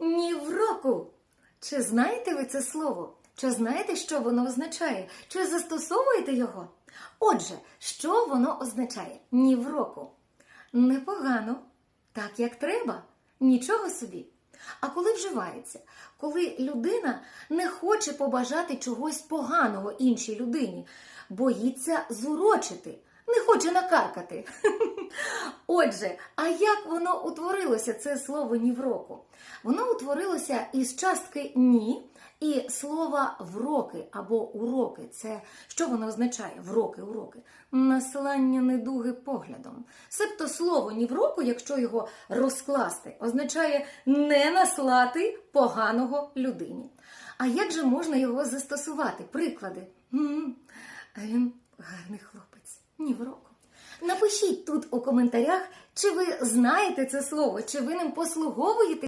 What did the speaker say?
ні в року. Чи знаєте ви це слово? Чи знаєте, що воно означає? Чи застосовуєте його? Отже, що воно означає? Ні в року. Непогано, так як треба, нічого собі. А коли вживається, коли людина не хоче побажати чогось поганого іншій людині, боїться зурочити, не хоче накаркати. Отже, а як воно утворилося, це слово ні в року? Воно утворилося із частки ні і слова вроки або уроки. Це що воно означає? Вроки, уроки. Наслання недуги поглядом. Себто слово ні в року, якщо його розкласти, означає не наслати поганого людині. А як же можна його застосувати? Приклади. М, А він гарний хлопець, ні в року. Напишіть тут у коментарях, чи ви знаєте це слово, чи ви ним послуговуєте.